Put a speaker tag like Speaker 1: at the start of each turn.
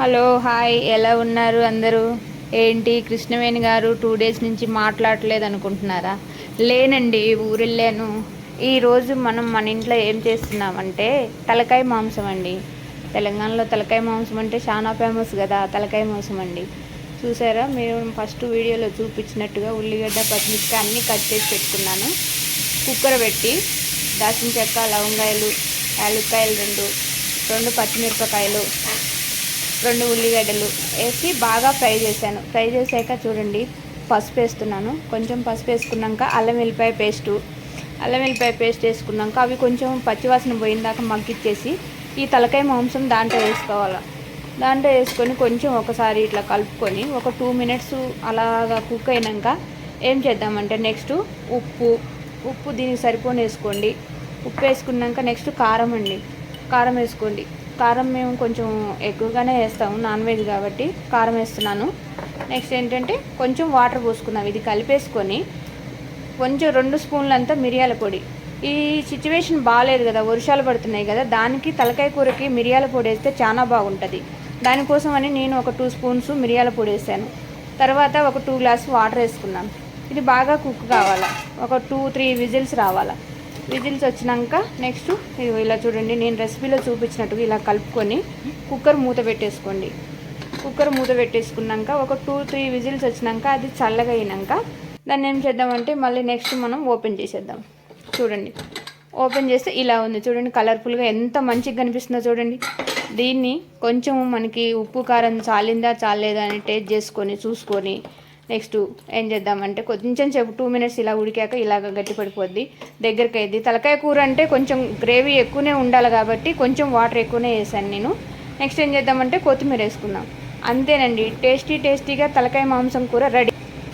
Speaker 1: Hello hi. ఎలా ఉన్నారు అందరూ? ఏంటి? కృష్ణవేణి గారు టూ డేస్ నుంచి మాట్లాడలేదు అనుకుంటున్నారా? లేనండి ఊరెళ్ళాను. ఈరోజు మనం మన ఇంట్లో ఏం చేస్తున్నామంటే తలకాయ మాంసం అండి. తెలంగాణలో తలకాయ మాంసం అంటే చాలా ఫేమస్ కదా తలకాయ మాంసం అండి. చూసారా? మీరు ఫస్ట్ వీడియోలో చూపించినట్టుగా ఉల్లిగడ్డ పచ్చిమిర్చి అన్నీ కట్ చేసి పెట్టుకున్నాను. కుక్కర్ పెట్టి దాచిన చెక్క లవంగాయలు యాలక్కాయలు రెండు రెండు పచ్చిమిరపకాయలు రెండు ఉల్లిగడ్డలు వేసి బాగా ఫ్రై చేశాను. ఫ్రై చేశాక చూడండి పసుపు వేస్తున్నాను. కొంచెం పసుపు వేసుకున్నాక అల్లం వెల్లిపాయ పేస్టు. అల్లం వెల్లిపాయ పేస్ట్ వేసుకున్నాక అవి కొంచెం పచ్చివాసన పోయిందాక మగ్గిచ్చేసి ఈ తలకాయ మాంసం దాంట్లో వేసుకోవాలి. దాంట్లో వేసుకొని కొంచెం ఒకసారి ఇట్లా కలుపుకొని ఒక టూ మినిట్స్ అలాగా కుక్ అయినాక ఏం చేద్దామంటే నెక్స్ట్ ఉప్పు. ఉప్పు దీనికి సరిపోని వేసుకోండి. ఉప్పు వేసుకున్నాక నెక్స్ట్ కారం అండి. కారం వేసుకోండి. కారం మేము కొంచెం ఎక్కువగానే వేస్తాము నాన్ వెజ్ కాబట్టి కారం వేస్తున్నాను. నెక్స్ట్ ఏంటంటే కొంచెం వాటర్ పోసుకున్నాం. ఇది కలిపేసుకొని కొంచెం రెండు స్పూన్లు అంతా మిరియాల పొడి. ఈ సిచ్యువేషన్ బాగాలేదు కదా వర్షాలు పడుతున్నాయి కదా దానికి తలకాయ కూరకి మిరియాల పొడి వేస్తే చాలా బాగుంటుంది. దానికోసం అని నేను ఒక టూ స్పూన్స్ మిరియాల పొడి వేసాను. తర్వాత ఒక టూ గ్లాస్ వాటర్ వేసుకున్నాను. ఇది బాగా కుక్ కావాలా. ఒక టూ త్రీ విజిల్స్ రావాలా. విజిల్స్ వచ్చినాక నెక్స్ట్ ఇది ఇలా చూడండి నేను రెసిపీలో చూపించినట్టుగా ఇలా కలుపుకొని కుక్కర్ మూత పెట్టేసుకోండి. కుక్కర్ మూత పెట్టేసుకున్నాక ఒక టూ త్రీ విజిల్స్ వచ్చినాక అది చల్లగా అయినాక దాన్ని ఏం చేద్దామంటే మళ్ళీ నెక్స్ట్ మనం ఓపెన్ చేసేద్దాం. చూడండి ఓపెన్ చేస్తే ఇలా ఉంది. చూడండి కలర్ఫుల్గా ఎంత మంచిగా కనిపిస్తుందో చూడండి. దీన్ని కొంచెం మనకి ఉప్పు కారం చాలిందా చాలేదా అని టేస్ట్ చేసుకొని చూసుకొని నెక్స్ట్ ఏం చేద్దామంటే కొంచెం సేపు టూ మినిట్స్ ఇలా ఉడికాక ఇలాగ గట్టి పడిపోద్ది. దగ్గరికి అయింది తలకాయ కూర అంటే కొంచెం గ్రేవీ ఎక్కువనే ఉండాలి కాబట్టి కొంచెం వాటర్ ఎక్కువనే వేసాను నేను. నెక్స్ట్ ఏం చేద్దామంటే కొత్తిమీర వేసుకుందాం. అంతేనండి. టేస్టీ టేస్టీగా తలకాయ మాంసం కూర రెడీ.